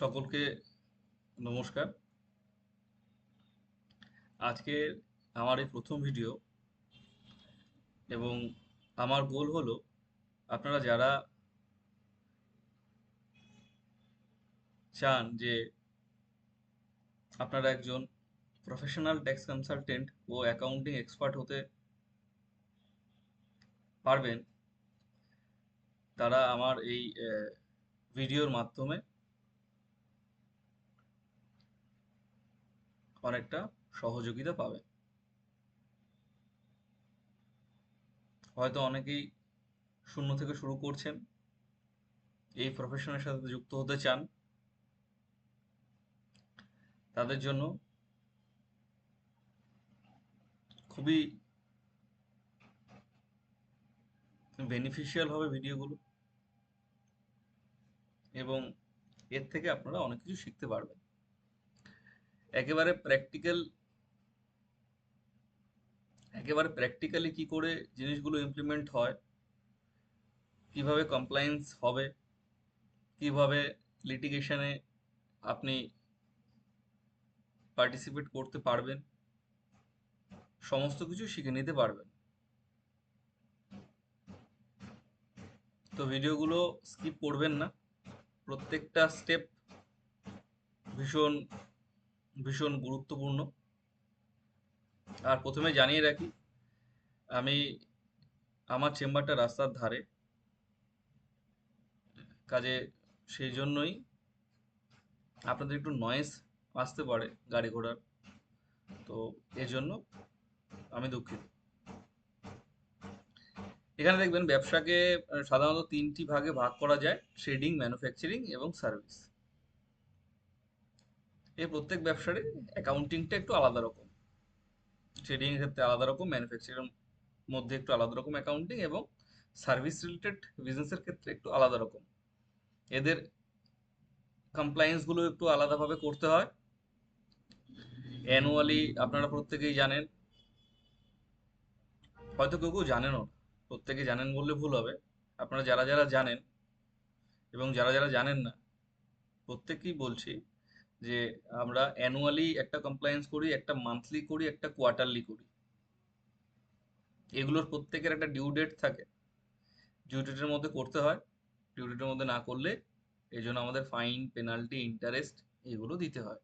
সকলকে নমস্কার। আজকে আমার এই প্রথম ভিডিও এবং আমার গোল হলো আপনারা যারা চান যে আপনারা একজন প্রফেশনাল ট্যাক্স কনসালটেন্ট ও অ্যাকাউন্টিং এক্সপার্ট হতে পারবেন, তারা আমার এই ভিডিওর মাধ্যমে অনেকটা সহযোগিতা পাবে। হয়তো অনেকেই শূন্য থেকে শুরু করছেন, এই প্রফেশনের সাথে যুক্ত হতে চান। তাদের জন্য খুবই বেনিফিশিয়াল হবে ভিডিওগুলো এবং এর থেকে আপনারা অনেক কিছু শিখতে পারবেন। একেবারে প্র্যাকটিক্যাল একেবারে প্র্যাকটিক্যালি কি করে জিনিসগুলো ইমপ্লিমেন্ট হয়, কীভাবে কমপ্লায়েন্স হবে, কীভাবে লিটিগেশনে আপনি পার্টিসিপেট করতে পারবেন, সমস্ত কিছু শিখে নিতে পারবেন। তো ভিডিওগুলো স্কিপ করবেন না। প্রত্যেকটা স্টেপ ভীষণ ভীষণ গুরুত্বপূর্ণ। আর প্রথমে জানিয়ে রাখি, আমি আমার চেম্বারটা রাস্তার ধারে। কাজে সেই জন্যই আপনাদের একটু নয়েজ আসতে পারে গাড়ি ঘোড়ার। তো এজন্য আমি দুঃখিত। এখানে দেখবেন ব্যবসাকে সাধারণত তিনটি ভাগে ভাগ করা যায় ট্রেডিং ম্যানুফ্যাকচারিং এবং সার্ভিস এই প্রত্যেক ব্যবসারই অ্যাকাউন্টিংটা একটু আলাদা রকম। ট্রেডিং এর ক্ষেত্রে আলাদা রকম ম্যানুফ্যাকচারিং মধ্যে একটু আলাদা রকম অ্যাকাউন্টিং এবং সার্ভিস রিলেটেড বিজনেসের ক্ষেত্রে একটু আলাদা রকম। এদের কমপ্লায়েন্সগুলো একটু আলাদাভাবে করতে হয়। অ্যানুয়ালি আপনারা প্রত্যেকেই জানেন। হয়তো কেউ কেউ জানেনও, প্রত্যেকে জানেন বললে ভুল হবে। আপনারা যারা যারা জানেন এবং যারা যারা জানেন না প্রত্যেকেই বলছি যে আমরা অ্যানুয়ালি একটা কমপ্লায়েন্স করি, একটা মান্থলি করি, একটা কোয়ার্টারলি করি। এগুলোর প্রত্যেকের একটা ডিউ ডেট থাকে। ডিউ ডেটের মধ্যে করতে হয় ডিউ ডেটের মধ্যে না করলে এই জন্য আমাদের ফাইন পেনাল্টি ইন্টারেস্ট এগুলো দিতে হয়।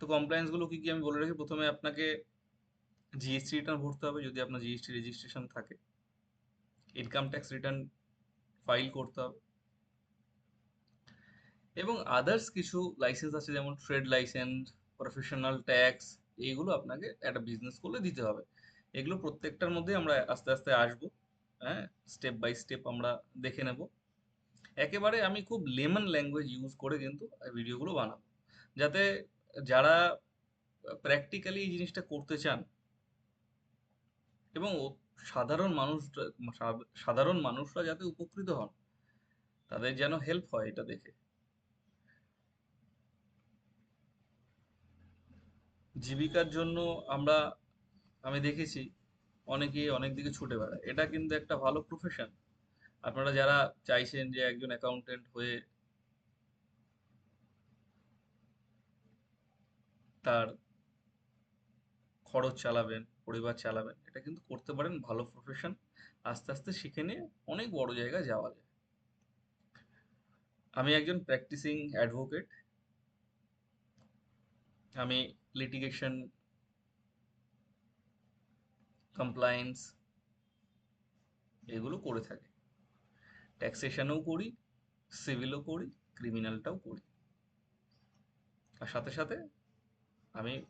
তো কমপ্লায়েন্সগুলো কি কি আমি বলে রাখি? প্রথমে আপনাকে জিএসটি রিটার্ন ভরতে হবে, যদি আপনার জিএসটি রেজিস্ট্রেশন থাকে। ইনকাম ট্যাক্স রিটার্ন ফাইল করতে হবে। এবং আদার্স কিছু লাইসেন্স আছে, যেমন ট্রেড লাইসেন্স প্রফেশনাল ট্যাক্স এইগুলো আপনাকে একটা বিজনেস করলে দিতে হবে। এগুলো প্রত্যেকটার মধ্যে আমরা আস্তে আস্তে আসব হ্যাঁ? স্টেপ বাই স্টেপ আমরা দেখে নেব। একেবারে আমি খুব লেমন ল্যাঙ্গুয়েজ ইউজ করে কিন্তু ভিডিওগুলো বানাবো। যাতে যারা প্র্যাকটিক্যালি এই জিনিসটা করতে চান এবং সাধারণ মানুষ, সাধারণ মানুষরা যাতে উপকৃত হন, তাদের যেন হেল্প হয় এটা দেখে। জীবিকার জন্য আমরা, আমি দেখেছি অনেকে অনেক দিকে ছুটে বেড়ায়। এটা কিন্তু একটা ভালো প্রফেশন আপনারা যারা চাইছেন যে একজন অ্যাকাউন্টেন্ট হয়ে তার খরচ চালাবেন, পরিবার চালাবেন, এটা কিন্তু করতে পারেন ভালো প্রফেশন আস্তে আস্তে শিখে নিয়ে অনেক বড় জায়গায় যাওয়া যায়। আমি একজন প্র্যাকটিসিং অ্যাডভোকেট আমি লিটিগেশন কমপ্লায়েন্স এগুলো করে থাকি। ট্যাক্সেশনও করি সিভিলও করি ক্রিমিনালটাও করি। আর সাথে সাথে আমি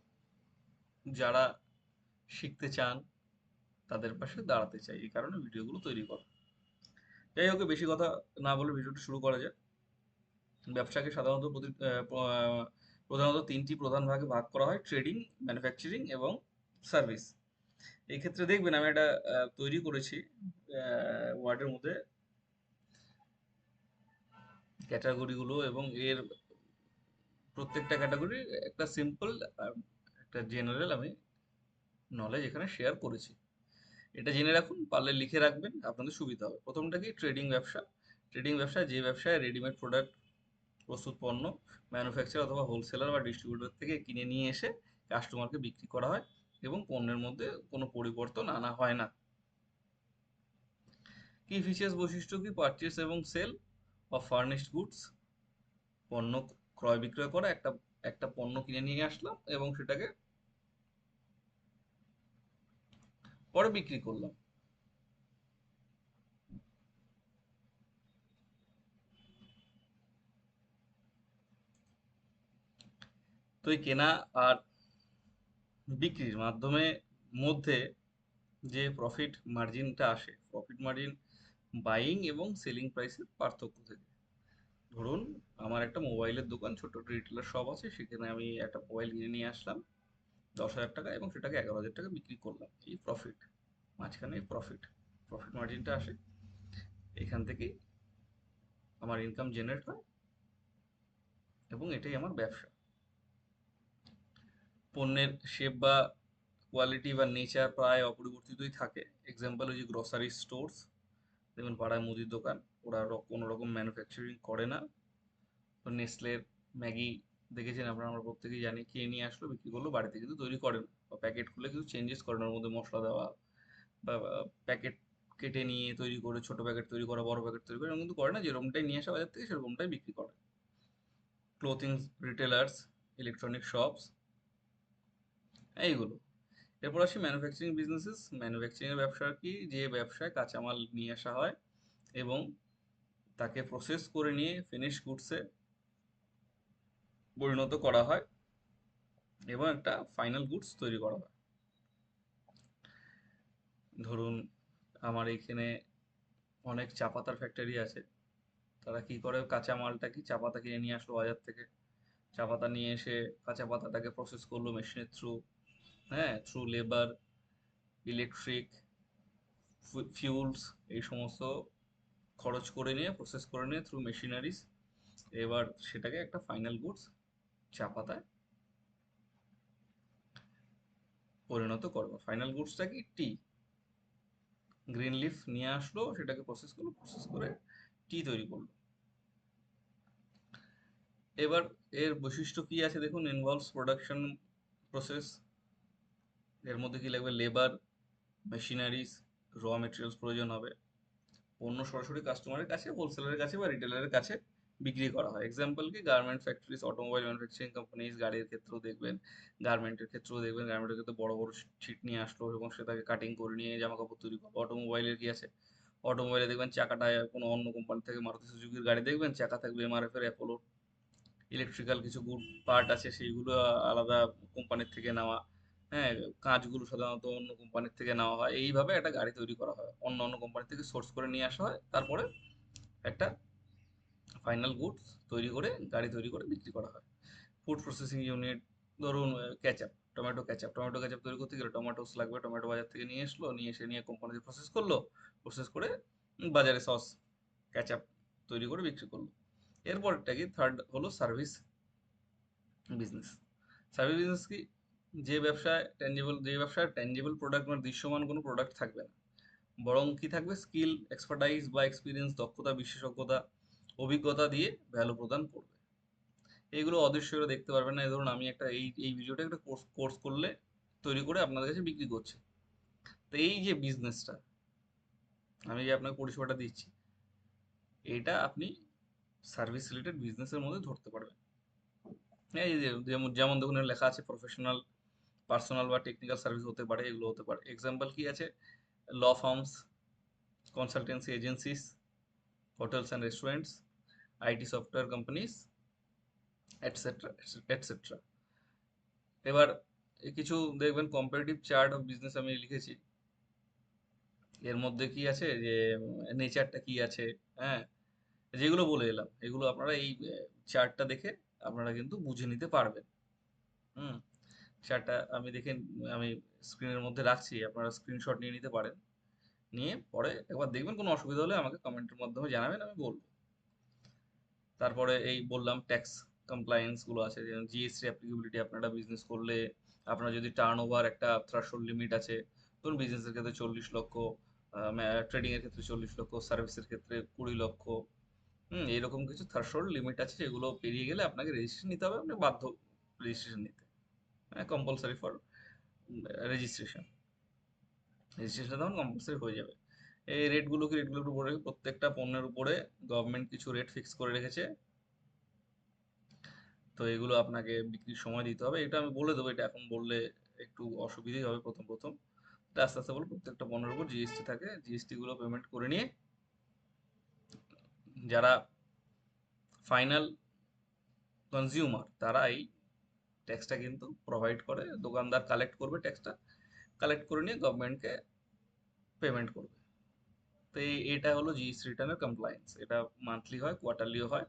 যারা শিখতে চান, তাদের পাশে দাঁড়াতে চাই। এই কারণে ভিডিওগুলো তৈরি করা। যাই হোক, বেশি কথা না বলে ভিডিওটা শুরু করা যায় ব্যবসাকে সাধারণত প্রতি- প্রধানত তিনটি প্রধান ভাগে ভাগ করা হয় ট্রেডিং ম্যানুফ্যাকচারিং এবং সার্ভিস এই ক্ষেত্রে দেখবেন আমি এটা তৈরি করেছি ওয়ার্ডের মধ্যে। ক্যাটাগরিগুলো এবং এর প্রত্যেকটা ক্যাটাগরি একটা সিম্পল একটা জেনারেল আমি নলেজ এখানে শেয়ার করেছি। এটা জেনে রাখুন, পারলে লিখে রাখবেন, আপনাদের সুবিধা হবে। প্রথমটা কি? ট্রেডিং ব্যবসা। ট্রেডিং ব্যবসা যে ব্যবসায় রেডিমেড প্রোডাক্ট প্রস্তুত পণ্য ম্যানুফ্যাকচার অথবা হোলসেলার বা ডিস্ট্রিবিউটর থেকে কিনে নিয়ে এসে কাস্টমারকে বিক্রি করা হয় এবং পণ্যের মধ্যে কোনো পরিবর্তন আনা হয় না। কি ফিচার্স বৈশিষ্ট্য কি? পারচেস এবং সেল অফ ফার্নিশড গুডস পণ্য ক্রয় বিক্রয় করা, একটা একটা পণ্য কিনে নিয়ে আসলাম এবং সেটাকে পরে বিক্রি করলাম। তো এই কেনা আর বিক্রির মাধ্যমে মধ্যে যে প্রফিট মার্জিনটা আসে প্রফিট মার্জিন বাইং এবং সেলিং প্রাইসের পার্থক্য থেকে। ধরুন, আমার একটা মোবাইলের দোকান ছোট রিটেলার শপ আছে, সেখানে আমি একটা মোবাইল কিনে নিয়ে আসলাম, দশ হাজার টাকা এবং সেটাকে এগারো হাজার টাকা বিক্রি করলাম, এই প্রফিট মাঝখানে প্রফিট প্রফিট মার্জিনটা আসে। এখান থেকেই আমার ইনকাম জেনারেট হয় এবং এটাই আমার ব্যবসা। পণ্যের শেপ বা কোয়ালিটি বা নেচার প্রায় অপরিবর্তিতই থাকে। এক্সাম্পল ওই যে গ্রসারি স্টোরস যেমন পাড়ায় মুদির দোকান, ওরা কোনো রকম ম্যানুফ্যাকচারিং করে না। তো নেসলের ম্যাগি দেখেছেন আপনারা? আমরা প্রত্যেকেই জানি কিনে নিয়ে আসলো, বিক্রি করল, বাড়িতে কিন্তু তৈরি করেন বা প্যাকেট খুলে কিছু চেঞ্জেস করেন ওর মধ্যে মশলা দেওয়া বা প্যাকেট কেটে নিয়ে তৈরি করে, ছোট প্যাকেট তৈরি করা, বড় প্যাকেট তৈরি করে, এরকম কিন্তু করে না। যেরকমটাই নিয়ে আসা বাজার থেকে, সেরকমটাই বিক্রি করে। ক্লোথিং রিটেলার্স ইলেকট্রনিক শপস এইগুলো। এরপর আসি ম্যানুফ্যাকচারিং বিজনেসেস ম্যানুফ্যাকচারিং ব্যবসা কি? যে ব্যবসায় কাঁচামাল নিয়ে আসা হয় এবং তাকে প্রসেস করে নিয়ে ফিনিশ গুডসে পরিণত করা হয় এবং একটা ফাইনাল গুডস তৈরি করা হয়। ধরুন, আমার এইখানে অনেক চা পাতার ফ্যাক্টরি আছে। তারা কি করে? কাঁচা মালটা কি চা পাতা কিনে নিয়ে আসলো বাজার থেকে? চা পাতা নিয়ে এসে কাঁচা পাতাটাকে প্রসেস করল মেশিনের থ্রু হ্যাঁ থ্রু লেবার ইলেকট্রিক ফিউলস এই সমস্ত খরচ করে নিয়ে প্রসেস করে নিয়ে থ্রু মেশিনারিজ এবার সেটাকে একটা ফাইনাল গুডস চা পাতায় পরিণত করব। ফাইনাল গুডসটা কি? টি গ্রিন লিফ নিয়ে আসলো, সেটাকে প্রসেস করল প্রসেস করে টি তৈরি করল। এবার এর বৈশিষ্ট্য কি আছে দেখুন ইনভলভস প্রোডাকশন প্রসেস এর মধ্যে কি লাগবে? লেবার মেশিনারিজ র মেটেরিয়ালস প্রয়োজন হবে। পণ্য সরাসরি কাস্টমারের কাছে হোলসেলারের কাছে বা রিটেলারের কাছে বিক্রি করা হয়। এক্সাম্পল কি? Garment factories automobile manufacturing companies গাড়ির ক্ষেত্রেও দেখবেন গার্মেন্টের ক্ষেত্রেও দেখবেন। গার্মেন্টের ক্ষেত্রে বড় বড় ছিট নিয়ে আসলো এবং সেটাকে কাটিং করে নিয়ে জামা কাপড় তৈরি করব অটোমোবাইলের কি আছে? অটোমোবাইলে দেখবেন চাকাটায় কোনো অন্য কোম্পানি থেকে মারুতি সুজুকির গাড়ি দেখবেন, চাকা থাকবে এমআরএফ এর অ্যাপোলো ইলেকট্রিক্যাল কিছু গুড পার্ট আছে, সেইগুলো আলাদা কোম্পানির থেকে নেওয়া। হ্যাঁ কাঁচগুলো সাধারণত অন্য কোম্পানির থেকে নেওয়া হয়। এইভাবে একটা গাড়ি তৈরি করা হয়। অন্য অন্য কোম্পানি থেকে সোর্স করে নিয়ে আসা হয়। তারপরে একটা ফাইনাল গুডস তৈরি করে, গাড়ি তৈরি করে বিক্রি করা হয়। ফুড প্রসেসিং ইউনিট ধরুন ketchup tomato ketchup tomato ketchup তৈরি করতে গেলে টমেটোস লাগবে। টমেটো বাজার থেকে নিয়ে আসলো। নিয়ে এসে নিয়ে কোম্পানিতে প্রসেস করল। প্রসেস করে বাজারে সস ক্যাচআপ তৈরি করে বিক্রি করল। এরপরটা কি? থার্ড হলো সার্ভিস বিজনেস সার্ভিস বিজনেস কি? যে ব্যবসায় ট্যাঞ্জেবল যে ব্যবসায় ট্যাঞ্জেবল প্রোডাক্ট মানে দৃশ্যমান কোনো প্রোডাক্ট থাকবে না। বরং কি থাকবে? স্কিল এক্সপার্টাইজ বা এক্সপিরিয়েন্স দক্ষতা, বিশেষজ্ঞতা, অভিজ্ঞতা দিয়ে ভ্যালু প্রদান করবে। এইগুলো অদৃশ্যরা দেখতে পারবেন না। ধরুন আমি একটা এই এই ভিডিওটা একটা কোর্স কোর্স করলে তৈরি করে আপনাদের কাছে বিক্রি করছি। তো এই যে বিজনেসটা আমি যে আপনাকে পরিষেবাটা দিচ্ছি, এটা আপনি সার্ভিস রিলেটেড বিজনেসের মধ্যে ধরতে পারবেন। এই যেমন যেমন দেখুন লেখা আছে প্রফেশনাল পার্সোনাল বা টেকনিক্যাল সার্ভিস হতে পারে, এগুলো হতে পারে। এক্সাম্পল কি আছে? Law firms consultancy agencies hotels and restaurants IT software companies etcetera etcetera এবার কিছু দেখবেন কম্পারেটিভ চার্ট অফ বিজনেস আমি লিখেছি। এর মধ্যে কি আছে? যে নেচারটা কি আছে? হ্যাঁ? যেগুলো বলে এলাম, এগুলো আপনারা এই চার্টটা দেখে আপনারা কিন্তু বুঝে নিতে পারবেন। চার্টটা আমি দেখে আমি স্ক্রিনের মধ্যে রাখছি, আপনারা স্ক্রিনশট নিয়ে নিতে পারেন। নিয়ে পরে একবার দেখবেন, কোনো অসুবিধা হলে আমাকে কমেন্টের মাধ্যমে জানাবেন, আমি বলব। তারপরে এই বললাম ট্যাক্স কমপ্লায়েন্সগুলো আছে, যেমন জিএসটি অ্যাপ্লিকেবিলিটি আপনারা বিজনেস করলে, আপনার যদি টার্ন ওভার একটা থ্রাশোল্ড লিমিট আছে, ধরুন বিজনেসের ক্ষেত্রে চল্লিশ লক্ষ ট্রেডিংয়ের ক্ষেত্রে চল্লিশ লক্ষ সার্ভিসের ক্ষেত্রে কুড়ি লক্ষ, হুম এরকম কিছু থ্রেশহোল্ড লিমিট আছে যেগুলো পেরিয়ে গেলে আপনাকে রেজিস্ট্রেশন নিতে হবে, আপনি বাধ্য রেজিস্ট্রেশন নিতে। কম্পালসারি ফর রেজিস্ট্রেশন রেজিস্ট্রেশন তখন কম্পালসারি হয়ে যাবে। এই রেটগুলো কি রেটগুলো একটু বলে প্রত্যেকটা পণ্যের উপরে গভর্নমেন্ট কিছু রেট ফিক্স করে রেখেছে। তো এগুলো আপনাকে বিক্রির সময় দিতে হবে। এটা আমি বলে দেবো, এটা এখন বললে একটু অসুবিধাই হবে প্রথম প্রথম। আস্তে আস্তে বলব, প্রত্যেকটা পণ্যের উপর জিএসটি থাকে। জিএসটি গুলো পেমেন্ট করে নিয়ে যারা ফাইনাল কনজিউমার তারা এই ট্যাক্সটা কিন্তু প্রোভাইড করে, দোকানদার কালেক্ট করবে ট্যাক্সটা কালেক্ট করে নিয়ে গভর্নমেন্টকে পেমেন্ট করবে। তো এই, এটা হলো জিএসটি রিটার্নের কমপ্লায়েন্স এটা মান্থলি হয় কোয়ার্টারলিও হয়।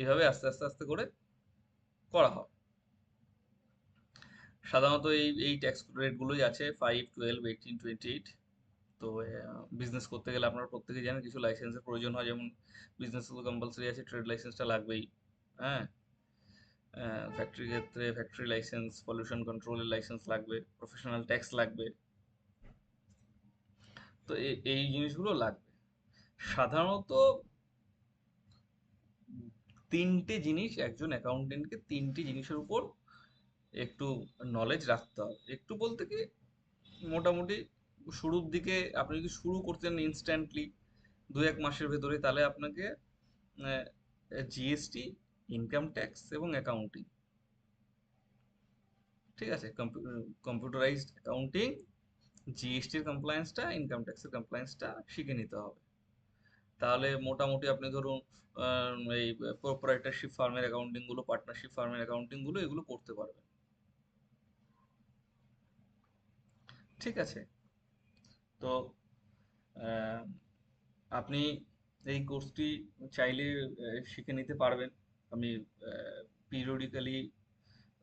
এইভাবে আস্তে আস্তে আস্তে করে করা হয়। সাধারণত এই এই ট্যাক্স রেটগুলোই আছে five twelve eighteen twenty eight তো বিজনেস করতে গেলে আপনারা প্রত্যেকেই জানেন, কিছু লাইসেন্সের প্রয়োজন হয়, যেমন বিজনেস কম্পালসারি আছে ট্রেড লাইসেন্সটা লাগবেই। হ্যাঁ? ফ্যাক্টরি ক্ষেত্রে ফ্যাক্টরি লাইসেন্স পলিউশন কন্ট্রোলের লাইসেন্স লাগবে প্রফেশনাল ট্যাক্স লাগবে। তো এই জিনিসগুলো লাগবে। সাধারণত তিনটে জিনিস, একজন অ্যাকাউন্টেন্টকে তিনটে জিনিসের উপর একটু নলেজ রাখতে হবে। একটু বলতে কি, মোটামুটি শুরুর দিকে আপনি যদি শুরু করতেন ইনস্ট্যান্টলি দু এক মাসের ভেতরে, তাহলে আপনাকে জিএসটি ইনকাম ট্যাক্স এবং অ্যাকাউন্টিং ঠিক আছে? কম্পিউটারাইজড অ্যাকাউন্টিং জিএসটির কমপ্লায়েন্সটা ইনকাম ট্যাক্সের কমপ্লায়েন্সটা শিখে নিতে হবে। তাহলে মোটামুটি আপনি ধরুন এই প্রোপ্রাইটারশিপ ফার্মের অ্যাকাউন্টিংগুলো পার্টনারশিপ ফার্মের অ্যাকাউন্টিংগুলো, এগুলো করতে পারবেন। ঠিক আছে? তো আপনি এই কোর্সটি চাইলে শিখে নিতে পারবেন। আমি পিরিয়ডিক্যালি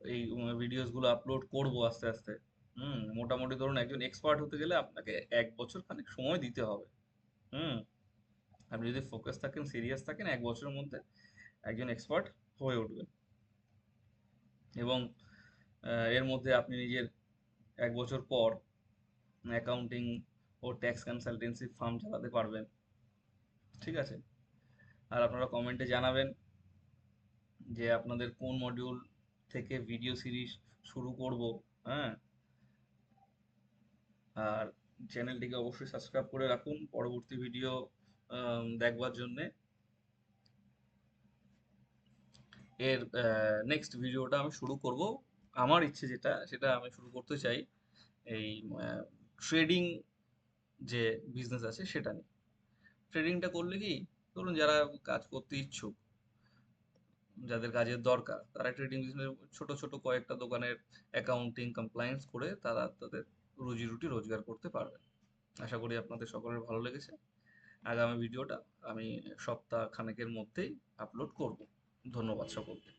এই ভিডিওসগুলো আপলোড করব আস্তে আস্তে। হুম, মোটামুটি ধরুন একজন এক্সপার্ট হতে গেলে আপনাকে এক বছর খানিক সময় দিতে হবে। হুম, আপনি যদি ফোকাস থাকেন সিরিয়াস থাকেন, এক বছরের মধ্যে একজন এক্সপার্ট হয়ে উঠবেন। এবং এর মধ্যে আপনি নিজের এক বছর পর অ্যাকাউন্টিং ও ট্যাক্স কনসালটেন্সি ফার্ম চালাতে পারবেন। ঠিক আছে? আর আপনারা কমেন্টে জানাবেন। যে আপনাদের কোন মডিউল থেকে ভিডিও সিরিজ শুরু করব হ্যাঁ? আর চ্যানেলটিকে অবশ্যই সাবস্ক্রাইব করে রাখুন, পরবর্তী ভিডিও দেখবার জন্যে। এর নেক্সট ভিডিওটা আমি শুরু করব। আমার ইচ্ছে যেটা, সেটা আমি শুরু করতে চাই এই ট্রেডিং যে বিজনেস আছে সেটা নিয়ে। ট্রেডিংটা করলে কি, ধরুন যারা কাজ করতে ইচ্ছুক যাদের কাজের দরকার, তারা ট্রেডিং বিজনেস ছোট ছোট কয়েকটা দোকানের অ্যাকাউন্টিং কমপ্লায়েন্স করে তারা তাদের রুজি রুটি রোজগার করতে পারবে। আশা করি আপনাদের সকলের ভালো লেগেছে। আগামী ভিডিওটা আমি সপ্তাহ খানেকের মধ্যেই আপলোড করব। ধন্যবাদ সকলকে।